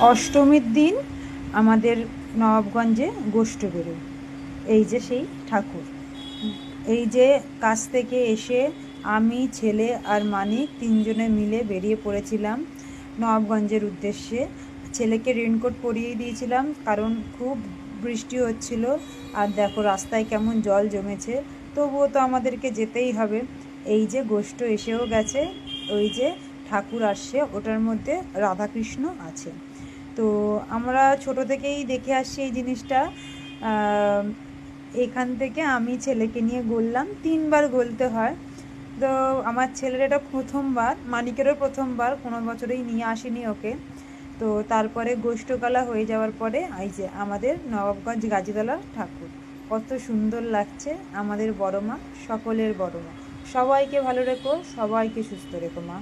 অষ্টমীর দিন আমাদের নবাবগঞ্জে গোষ্ঠ বেরোয় এই যে সেই ঠাকুর। এই যে কাছ থেকে এসে আমি, ছেলে আর মানিক তিনজনে মিলে বেরিয়ে পড়েছিলাম নবাবগঞ্জের উদ্দেশ্যে। ছেলেকে রেনকোট পরিয়ে দিয়েছিলাম কারণ খুব বৃষ্টি হচ্ছিল আর দেখো রাস্তায় কেমন জল জমেছে। তবুও তো আমাদেরকে যেতেই হবে। এই যে গোষ্ঠ এসেও গেছে, ওই যে ঠাকুর আসছে, ওটার মধ্যে রাধাকৃষ্ণ আছে। তো আমরা ছোট থেকেই দেখে আসছি এই জিনিসটা। এখান থেকে আমি ছেলেকে নিয়ে গড়লাম, তিনবার গলতে হয়। তো আমার ছেলের এটা প্রথমবার, মানিকেরও প্রথমবার, কোনো বছরেই নিয়ে আসিনি ওকে। তো তারপরে গোষ্ঠকালা হয়ে যাওয়ার পরে এই যে আমাদের নবাবগঞ্জ গাজীতলা ঠাকুর, কত সুন্দর লাগছে আমাদের বড় মা, সকলের বড় মা। সবাইকে ভালো রেখো, সবাইকে সুস্থ রেখো মা।